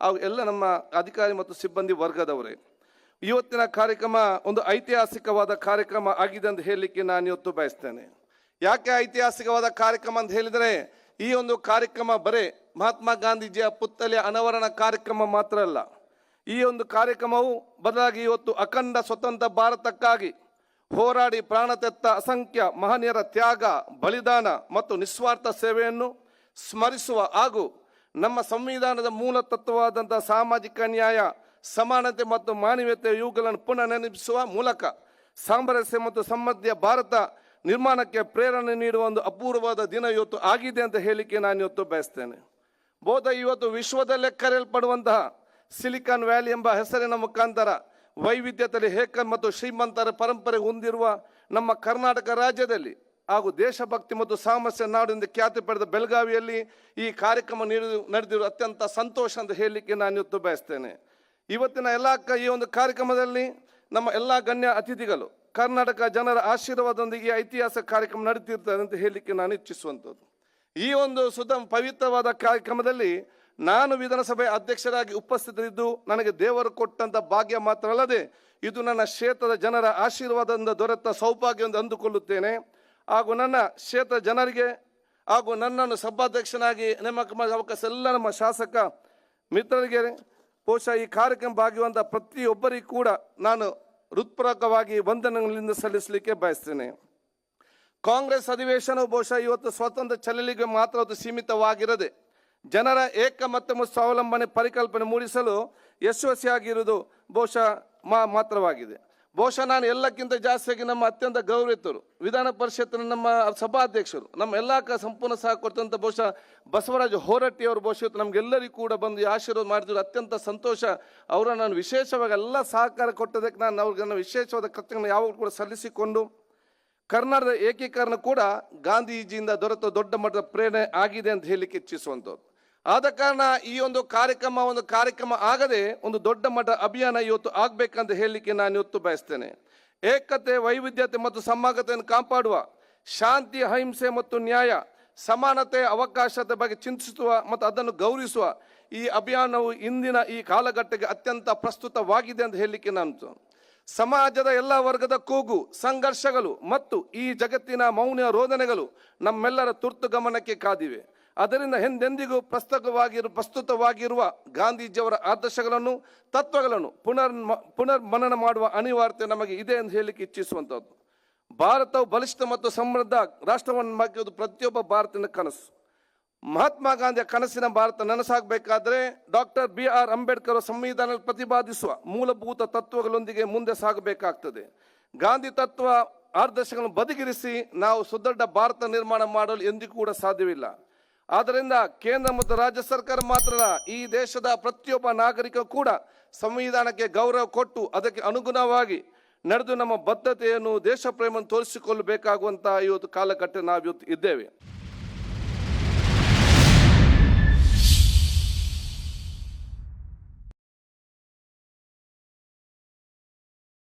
ಹಾಗೂ ಎಲ್ಲ ನಮ್ಮ ಅಧಿಕಾರಿ ಮತ್ತು ಸಿಬ್ಬಂದಿ ವರ್ಗದವರೇ, ಇವತ್ತಿನ ಕಾರ್ಯಕ್ರಮ ಒಂದು ಐತಿಹಾಸಿಕವಾದ ಕಾರ್ಯಕ್ರಮ ಆಗಿದೆ ಅಂತ ಹೇಳಲಿಕ್ಕೆ ನಾನು ಇವತ್ತು ಬಯಸ್ತೇನೆ. ಯಾಕೆ ಐತಿಹಾಸಿಕವಾದ ಕಾರ್ಯಕ್ರಮ ಅಂತ ಹೇಳಿದರೆ, ಈ ಒಂದು ಕಾರ್ಯಕ್ರಮ ಬರೇ ಮಹಾತ್ಮ ಗಾಂಧೀಜಿಯ ಪುತ್ಥಳಿಯ ಅನಾವರಣ ಕಾರ್ಯಕ್ರಮ ಮಾತ್ರ ಅಲ್ಲ. ಈ ಒಂದು ಕಾರ್ಯಕ್ರಮವು ಬದಲಾಗಿ ಇವತ್ತು ಅಖಂಡ ಸ್ವತಂತ್ರ ಭಾರತಕ್ಕಾಗಿ ಹೋರಾಡಿ ಪ್ರಾಣ ತೆತ್ತ ಅಸಂಖ್ಯ ಮಹನೀಯರ ತ್ಯಾಗ, ಬಲಿದಾನ ಮತ್ತು ನಿಸ್ವಾರ್ಥ ಸೇವೆಯನ್ನು ಸ್ಮರಿಸುವ ಹಾಗೂ ನಮ್ಮ ಸಂವಿಧಾನದ ಮೂಲ ತತ್ವವಾದಂಥ ಸಾಮಾಜಿಕ ನ್ಯಾಯ, ಸಮಾನತೆ ಮತ್ತು ಮಾನವೀಯತೆ ಇವುಗಳನ್ನು ಪುನಃ ನೆನಪಿಸುವ ಮೂಲಕ ಸಾಮರಸ್ಯ ಮತ್ತು ಸಮೃದ್ಧಿಯ ಭಾರತ ನಿರ್ಮಾಣಕ್ಕೆ ಪ್ರೇರಣೆ ನೀಡುವ ಒಂದು ಅಪೂರ್ವವಾದ ದಿನ ಇವತ್ತು ಆಗಿದೆ ಅಂತ ಹೇಳಿಕೆ ನಾನು ಇವತ್ತು ಬಯಸ್ತೇನೆ. ಬೋಧ, ಇವತ್ತು ವಿಶ್ವದಲ್ಲೇ ಕರೆಯಲ್ಪಡುವಂತಹ ಸಿಲಿಕಾನ್ ವ್ಯಾಲಿ ಎಂಬ ಹೆಸರಿನ ಮುಖಾಂತರ ವೈವಿಧ್ಯತೆಯಲ್ಲಿ ಏಕ ಮತ್ತು ಶ್ರೀಮಂತರ ಪರಂಪರೆ ಹೊಂದಿರುವ ನಮ್ಮ ಕರ್ನಾಟಕ ರಾಜ್ಯದಲ್ಲಿ ಹಾಗೂ ದೇಶಭಕ್ತಿ ಮತ್ತು ಸಾಮಸ್ಯ ನಾಡಿನಿಂದ ಖ್ಯಾತಿ ಪಡೆದ ಬೆಳಗಾವಿಯಲ್ಲಿ ಈ ಕಾರ್ಯಕ್ರಮ ನೀಡಿ ನಡೆದಿರುವ ಅತ್ಯಂತ ಸಂತೋಷ ಅಂತ ಹೇಳಲಿಕ್ಕೆ ನಾನು ಇವತ್ತು ಬಯಸ್ತೇನೆ. ಇವತ್ತಿನ ಎಲ್ಲ ಈ ಒಂದು ಕಾರ್ಯಕ್ರಮದಲ್ಲಿ ನಮ್ಮ ಎಲ್ಲ ಗಣ್ಯ ಅತಿಥಿಗಳು, ಕರ್ನಾಟಕ ಜನರ ಆಶೀರ್ವಾದದೊಂದಿಗೆ ಐತಿಹಾಸಿಕ ಕಾರ್ಯಕ್ರಮ ನಡೀತಿರ್ತಾರೆ ಅಂತ ಹೇಳಲಿಕ್ಕೆ ನಾನು ಇಚ್ಛಿಸುವಂಥದ್ದು. ಈ ಒಂದು ಸುಧ ಪವಿತ್ರವಾದ ಕಾರ್ಯಕ್ರಮದಲ್ಲಿ ನಾನು ವಿಧಾನಸಭೆ ಅಧ್ಯಕ್ಷರಾಗಿ ಉಪಸ್ಥಿತರಿದ್ದು, ನನಗೆ ದೇವರು ಕೊಟ್ಟಂಥ ಭಾಗ್ಯ ಮಾತ್ರ ಅಲ್ಲದೆ ಇದು ನನ್ನ ಕ್ಷೇತ್ರದ ಜನರ ಆಶೀರ್ವಾದದಿಂದ ದೊರೆತ ಸೌಭಾಗ್ಯ ಎಂದು ಅಂದುಕೊಳ್ಳುತ್ತೇನೆ. ಹಾಗೂ ನನ್ನ ಕ್ಷೇತ್ರ ಜನರಿಗೆ ಹಾಗೂ ನನ್ನನ್ನು ಸಭಾಧ್ಯಕ್ಷನಾಗಿ ನೇಮಕ ಮಾಡಿದ ಅವಕಾಶ ಎಲ್ಲ ನಮ್ಮ ಶಾಸಕ ಮಿತ್ರರಿಗೆ ಬಹುಶಃ ಈ ಕಾರ್ಯಕ್ರಮ ಭಾಗಿಯುವಂಥ ಪ್ರತಿಯೊಬ್ಬರಿಗೂ ಕೂಡ ನಾನು ಹೃತ್ಪೂರ್ವಕವಾಗಿ ವಂದನೆಗಳಿಂದ ಸಲ್ಲಿಸಲಿಕ್ಕೆ ಬಯಸ್ತೇನೆ. ಕಾಂಗ್ರೆಸ್ ಅಧಿವೇಶನವು ಬಹುಶಃ ಇವತ್ತು ಸ್ವತಂತ್ರ ಚಲಲಿಗೆ ಮಾತ್ರ ಅದು ಸೀಮಿತವಾಗಿರದೆ ಜನರ ಏಕ ಮತ್ತು ಸ್ವಾವಲಂಬನೆ ಪರಿಕಲ್ಪನೆ ಮೂಡಿಸಲು ಯಶಸ್ವಿಯಾಗಿರುವುದು ಬಹುಶಃ ಮಾತ್ರವಾಗಿದೆ. ಬಹುಶಃ ನಾನು ಎಲ್ಲಕ್ಕಿಂತ ಜಾಸ್ತಿಯಾಗಿ ನಮ್ಮ ಅತ್ಯಂತ ಗೌರವಿತರು ವಿಧಾನ ಪರಿಷತ್ತಿನ ನಮ್ಮ ಸಭಾಧ್ಯಕ್ಷರು, ನಮ್ಮ ಎಲ್ಲ ಕ ಸಂಪೂರ್ಣ ಸಹ ಕೊಡ್ತಂಥ ಬಹುಶಃ ಬಸವರಾಜ ಹೋರಟ್ಟಿ ಅವರು ಬಹುಶಃ ನಮಗೆಲ್ಲರಿಗೂ ಕೂಡ ಬಂದು ಆಶೀರ್ವಾದ ಮಾಡಿದ್ರು ಅತ್ಯಂತ ಸಂತೋಷ. ಅವರ ನಾನು ವಿಶೇಷವಾಗಿ ಎಲ್ಲ ಸಹಕಾರ ಕೊಟ್ಟದಕ್ಕೆ ನಾನು ಅವ್ರಿಗೆ ನನ್ನ ವಿಶೇಷವಾದ ಕೃತಜ್ಞ ಯಾವಾಗ ಕೂಡ ಸಲ್ಲಿಸಿಕೊಂಡು, ಕರ್ನಾಟಕದ ಏಕೀಕರಣ ಕೂಡ ಗಾಂಧೀಜಿಯಿಂದ ದೊರೆತ ದೊಡ್ಡ ಮಟ್ಟದ ಪ್ರೇರಣೆ ಆಗಿದೆ ಅಂತ ಹೇಳಲಿಕ್ಕೆ ಇಚ್ಛಿಸುವಂಥದ್ದು. ಆದ ಕಾರಣ ಈ ಒಂದು ಕಾರ್ಯಕ್ರಮ ಒಂದು ಕಾರ್ಯಕ್ರಮ ಆಗದೆ ಒಂದು ದೊಡ್ಡ ಮಟ್ಟ ಅಭಿಯಾನ ಇವತ್ತು ಆಗಬೇಕಂತ ಹೇಳಲಿಕ್ಕೆ ನಾನು ಇವತ್ತು ಬಯಸ್ತೇನೆ. ಏಕತೆ, ವೈವಿಧ್ಯತೆ ಮತ್ತು ಸಮಾಗತೆಯನ್ನು ಕಾಪಾಡುವ, ಶಾಂತಿ, ಅಹಿಂಸೆ ಮತ್ತು ನ್ಯಾಯ, ಸಮಾನತೆ ಅವಕಾಶತೆ ಬಗ್ಗೆ ಚಿಂತಿಸುವ ಮತ್ತು ಅದನ್ನು ಗೌರವಿಸುವ ಈ ಅಭಿಯಾನವು ಇಂದಿನ ಈ ಕಾಲಘಟ್ಟಕ್ಕೆ ಅತ್ಯಂತ ಪ್ರಸ್ತುತವಾಗಿದೆ ಅಂತ ಹೇಳಲಿಕ್ಕೆ ನಾನು ಸಮಾಜದ ಎಲ್ಲ ವರ್ಗದ ಕೂಗು, ಸಂಘರ್ಷಗಳು ಮತ್ತು ಈ ಜಗತ್ತಿನ ಮೌನ ರೋದನೆಗಳು ನಮ್ಮೆಲ್ಲರ ತುರ್ತು ಗಮನಕ್ಕೆ ಕಾದಿವೆ. ಅದರಿಂದ ಎಂದೆಂದಿಗೂ ಪ್ರಸ್ತುತವಾಗಿರು ಪ್ರಸ್ತುತವಾಗಿರುವ ಗಾಂಧೀಜಿಯವರ ಆದರ್ಶಗಳನ್ನು, ತತ್ವಗಳನ್ನು ಪುನರ್ ಪುನರ್ ಮನನ ಮಾಡುವ ಅನಿವಾರ್ಯತೆ ನಮಗೆ ಇದೆ ಎಂದು ಹೇಳಲಿಕ್ಕೆ ಇಚ್ಛಿಸುವಂಥದ್ದು ಭಾರತವು ಬಲಿಷ್ಠ ಮತ್ತು ಸಮೃದ್ಧ ರಾಷ್ಟ್ರವನ್ನು ಮಾಡುವುದು ಪ್ರತಿಯೊಬ್ಬ ಭಾರತದ ಕನಸು. ಮಹಾತ್ಮ ಗಾಂಧಿಯ ಕನಸಿನ ಭಾರತ ನನಸಾಗಬೇಕಾದರೆ ಡಾಕ್ಟರ್ ಬಿ ಆರ್ ಅಂಬೇಡ್ಕರ್ ಸಂವಿಧಾನ ಪ್ರತಿಪಾದಿಸುವ ಮೂಲಭೂತ ತತ್ವಗಳೊಂದಿಗೆ ಮುಂದೆ ಸಾಗಬೇಕಾಗ್ತದೆ. ಗಾಂಧಿ ತತ್ವ ಆದರ್ಶಗಳನ್ನು ಬದಿಗಿರಿಸಿ ನಾವು ಸುದೃಢ ಭಾರತ ನಿರ್ಮಾಣ ಮಾಡಲು ಎಂದಿಗೂ ಕೂಡ ಸಾಧ್ಯವಿಲ್ಲ. ಆದ್ದರಿಂದ ಕೇಂದ್ರ ಮತ್ತು ರಾಜ್ಯ ಸರ್ಕಾರ ಮಾತ್ರ ಈ ದೇಶದ ಪ್ರತಿಯೊಬ್ಬ ನಾಗರಿಕ ಕೂಡ ಸಂವಿಧಾನಕ್ಕೆ ಗೌರವ ಕೊಟ್ಟು ಅದಕ್ಕೆ ಅನುಗುಣವಾಗಿ ನಡೆದು ನಮ್ಮ ಬದ್ಧತೆಯನ್ನು ದೇಶ ಪ್ರೇಮವನ್ನು ತೋರಿಸಿಕೊಳ್ಳಬೇಕಾಗುವಂತಹ ಇವತ್ತು ಕಾಲಘಟ್ಟ ನಾವು ಇದ್ದೇವೆ.